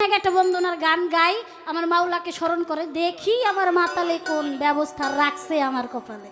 এক একটা বন্ধনার গান গাই, আমার মাওলাকে স্মরণ করে, দেখি আমার মাতালে কোন ব্যবস্থা রাখছে আমার কপালে।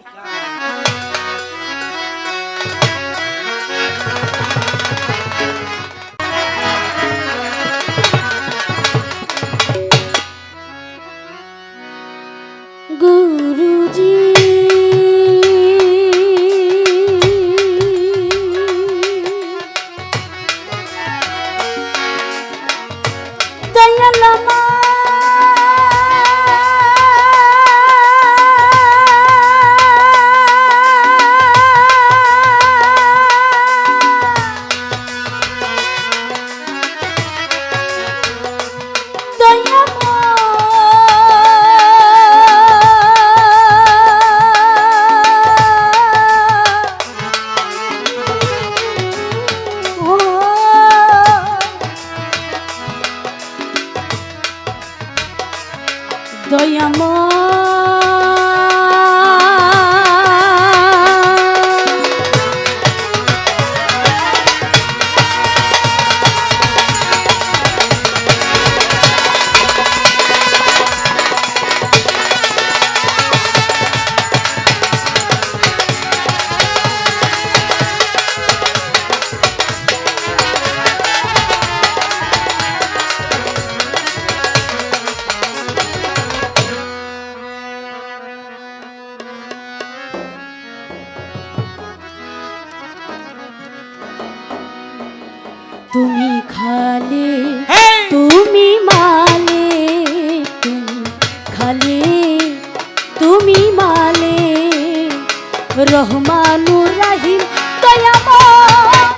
রহমানুর রাহিম, দয়াময়।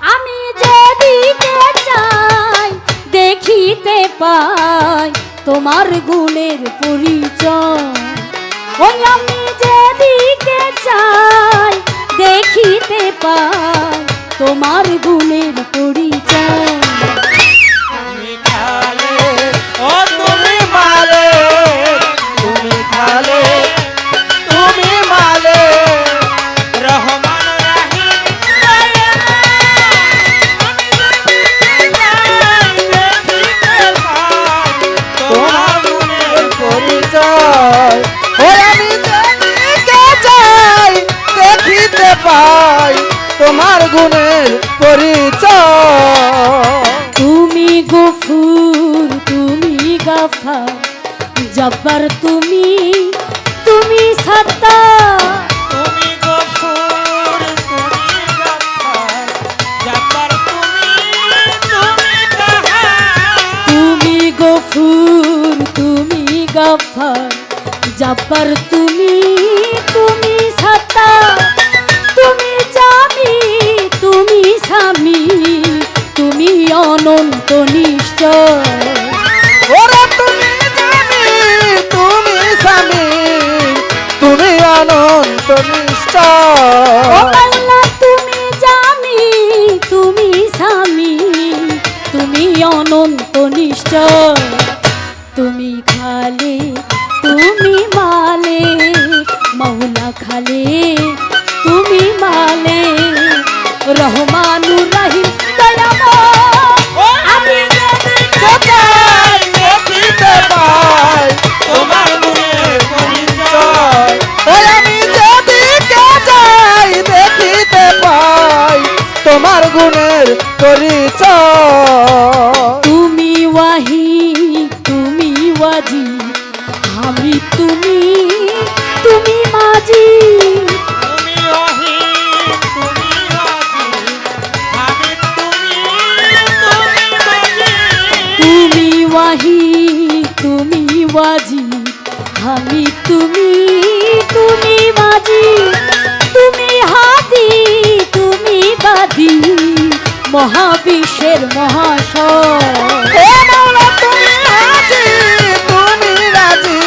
আমি যেদিকে চাই, দেখিতে পাই তোমার গুণের পরিচয়। ওই আমি যেদিকে চাই, দেখিতে পাই তোমার গুণের পরিচয়। গুণের পরিচয়। তুমি গফুর তুমি গাফা জব্বার তুমি তুমি সত্তা। তুমি গফুর তুমি তুমি তুমি কাহার তুমি গফুর তুমি গাফার জব্বার তুমি তুমি সত্তা। অনন্ত নিশ্চয়। ওরে তুমি জানি তুমি স্বামী তুমি অনন্ত নিশ্চয়। তুমি জানি তুমি স্বামী তুমি অনন্ত নিশ্চয়। মহাবিশ্বের তুমি রাজি তুমি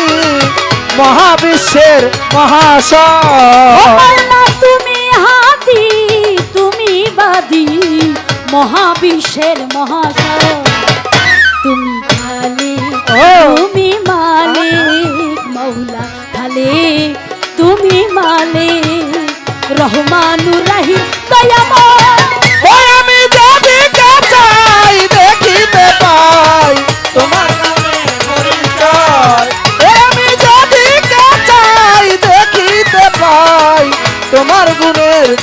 মহাবিশ্বের ও তুমি হাদি তুমি বাদি। মহাবিশ্বের মহাশয় তুমি খালে। তুমি মালিক মৌলা খালে তুমি মালিক রহমানুর রাহিম দয়াময়।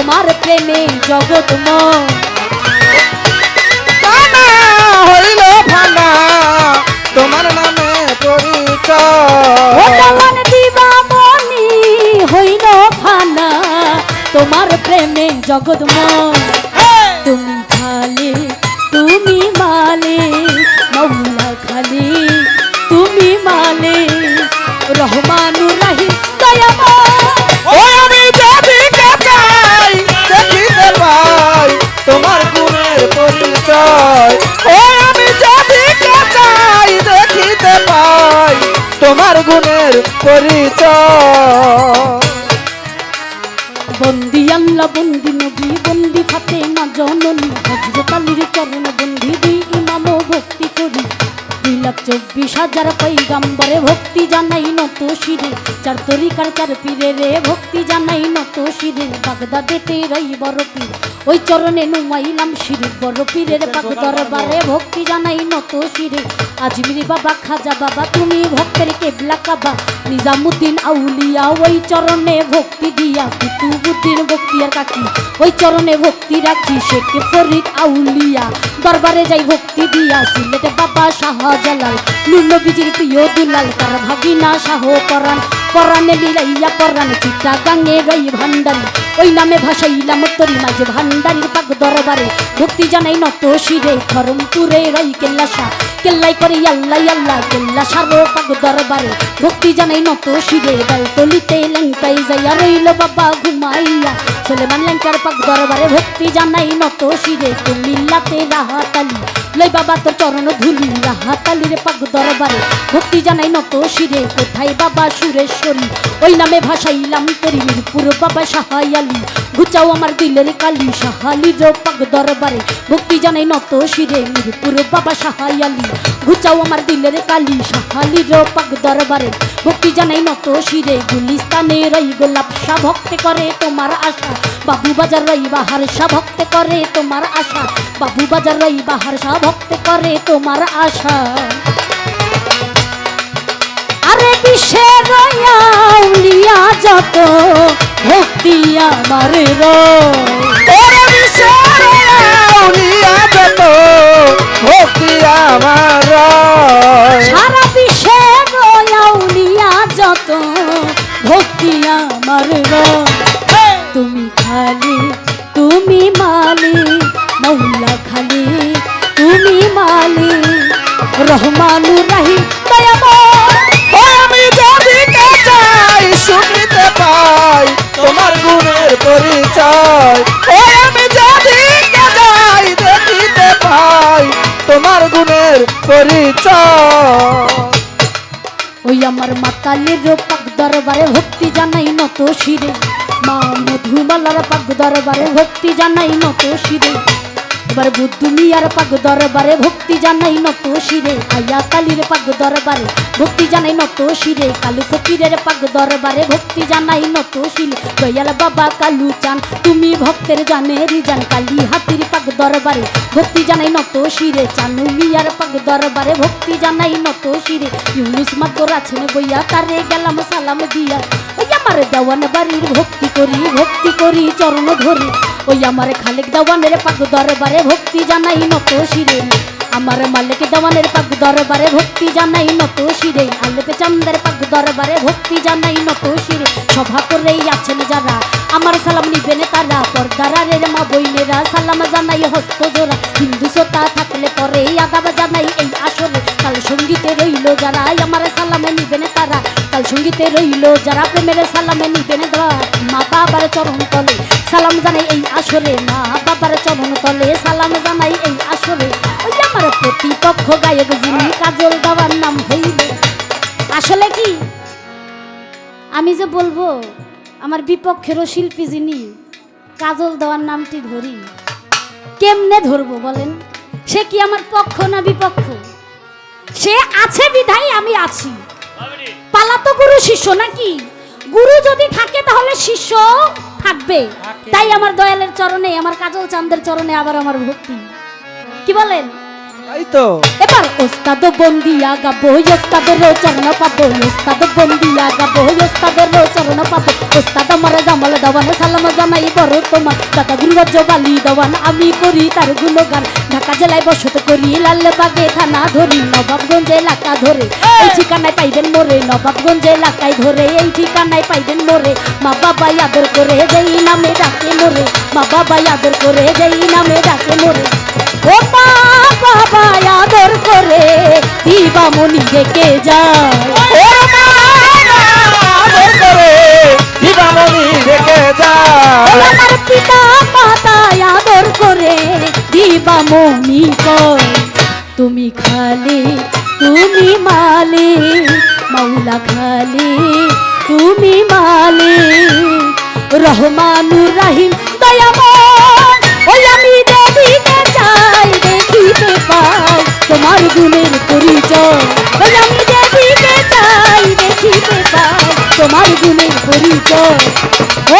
তোমার প্রেমে জগৎময় কানা হইল ভাঙা তোমার নামে পরিচয়। দিবামণি হইল ভাঙা তোমার প্রেমে জগৎময় বন্দি, আল্লাহ বন্দি, নবী বন্দি খাতে মা জননী হজরত আলীর চরণ বন্দি, দুই ইমাম ভক্তি করি। লাখ চব্বিশ হাজার পৈগাম্বরে ভক্তি জানাই নত শিরে চার তরিকার চার পীরে রে ভক্তি জানাই নত শিরে বাগদাদেতে রই বড় পীর ওই চরণে নুমাইলাম শিরে বড় পীরের দরবারে ভক্তি জানাই নত শিরে আজমিরি বাবা খাজা বাবা তুমি ভক্তের কেবলা কাবা। নিজামুদ্দিন আউলিয়া ওই চরণে ভক্তি দিয়া। কুতুবুদ্দিন বক্তিয়ার কাকি ওই চরণে ভক্তি রাখি। শেখ ফরিদ আউলিয়া দরবারে যাই ভক্তি দিয়া। সিলেটে বাবা শাহজালাল নুনবীজির প্রিয় দুলাল, তার ভাগিনা শাহ পরাণ। পরাণে মিলাইয়া পরাণ চিটা গাঙে রই ভান্ডারি ওই নামে ভাসাইলাম তরি মাঝে ভান্ডারির পাক দরবারে। ভক্তি জানাই নত শিরে, ধরমপুরে রই কেল্লাসা কেল্লাই করে আল্লাহ আল্লাহ কেল্লা সারো পাক দরবারে। ভক্তি জানাই নত শিরে বেলতলিতে লেঙ্কাই যাইয়া রইল বাবা ঘুমাইয়া। ছেলেমান লেঙ্কার পাক দরবারে ভক্তি জানাই নত শিরে, কুমিল্লাতে রাহাতালি। লই বাবা তোর চরণ ধুলি রাহাতালির পাক দরবারে। ভক্তি জানাই নত শিরে, কোথায় বাবা সুরেশ্বরী? ওই নামে ভাসাইলাম তরি, মিরপুর বাবা সাহায়ালি। ঘুচাও আমার দিলের কালি, সাহালির পাক দরবারে। ভক্তি জানাই নত শিরে, মিরপুর বাবা সাহায়ালি। ঘুচাও আমার দিলের কালি, সাহালির পাক দরবারে। ভক্তি জানাই নত শিরে, গুলিস্তানে রই গোলাপ শাহ ভক্তে করে তোমার আশা। বাবু বাজার রই বাহার শাহ ভক্তে করে তোমার আশা। বাবু বাজার রই বাহার শাহ ভক্তে করে তোমার আশা। আরে বিশ্বের উলিয়া যত? ভক্তি আমার রে ওরে বিশ্বের আউলিয়া যত? পরিচয়। ও আমি যাদিকে যাই দেখিতে পাই, তোমার গুণের পরিচয়। ওই আমার মাতালের পাক দরবারে ভক্তি জানাই নত শিরে। মা মধুমালার পাক দরবারে ভক্তি জানাই নত শিরে। এবার বুদ্ধ মিয়ার পাক দরবারে, ভক্তি জানাই নত শিরে, আয়া কালীর পাক দরবারে, ভক্তি জানাই নত শিরে, কালু ফকিরের পাক দরবারে, ভক্তি জানাই নত শিরে। দয়াল বাবা কালু চান, তুমি ভক্তের জান কালী হাতির পাক দরবারে, ভক্তি জানাই নত শিরে চানু মিয়ার পাক দরবারে, ভক্তি জানাই নত শিরে। ইউনুস মাতর আছেন বইয়া, তারে গেলাম সালাম দিয়া। ওই আমার দেওয়ান বাড়ির ভক্তি করি ভক্তি করি, চরণ ধরি। ওই আমার খালেক দেওয়ানের পাক দরবারে ভক্তি জানাই নত শিরে। আমার মালিক দেওয়ানের পাক দরবারে ভক্তি জানাই নত শিরে। আলেপে চান্দের পাক দরবারে ভক্তি জানাই নত শিরে। সভা করেই আছেন যারা, আমার সালাম নিবেন তারা। পর্দারের মা বইনেরা সালাম জানাই হস্ত জোড়া। হিন্দু শ্রোতা থাকলে পরে আদাব জানাই এই আসলে কাল সঙ্গীতে রইল যারা আমার সালামে নিবেন সঙ্গীতে রইল যারা প্রেমের সালামে নিবেন মা বাবার চরণ তলে সালাম জানাই এই আসরে। মা বাবার চরণ তলে সালাম জানাই এই আসরে। ওই আমার প্রতিপক্ষ গায়ক যিনি কাজল দেওয়ার নাম হইল। আসলে কি? আমি যে বলব, আমার বিপক্ষেরও শিল্পী যিনি, কাজল দেওয়ার নামটি ধরি। কেমনে ধরবো বলেন? সে কি আমার পক্ষ না বিপক্ষ? সে আছে বিধাই আমি আছি। পালাতো গুরু শিষ্য নাকি? গুরু যদি থাকে তাহলে শিষ্য থাকবে। তাই আমার দয়ালের চরণে আমার কাজল চান্দের চরণে আবার আমার ভক্তি। কি বলেন? তাই তো। এবার ওস্তাদ বন্দিয়া গাবো ওস্তাদের চরণ পাবো, ওস্তাদ বন্দিয়া গাবো ওস্তাদের চরণ পাবো। ওস্তাদ আমার জামাল দেওয়ান, সালাম জানাই বড় তোমার। দাদা গুরুরাজ্য বালি দেওয়ান, আমি করি তার গুণগান। ঢাকা জেলায় বসত করি, লালবাগে থানা ধরি, নবাবগঞ্জ এলাকা ধরে। এই ঠিকানায় পাইবেন মোরে, নবাবগঞ্জ এলাকায় ধরে। এই ঠিকানায় পাইবেন মোরে, মা বাবা আদর করে যেই নামে ডাকে মোরে। মা বাবা আদর করে যেই নামে ডাকে মোরে। ও মা! বাবা আদর করে দিবা মনি ডেকে যায়? আদর করে দিবামণি রেখে ও যায়? আমার পিতা মাতা আদর করে দিবা মনি কয় তুমি খালে তুমি মালে মাওলা খালে তুমি মালে রহমানুর রাহিম দয়াময় ওই আমি তোমার গুণের পরিচয়। আমি দেখিতে চাই দেখিতে পাই তোমার গুণের পরিচয়। ওই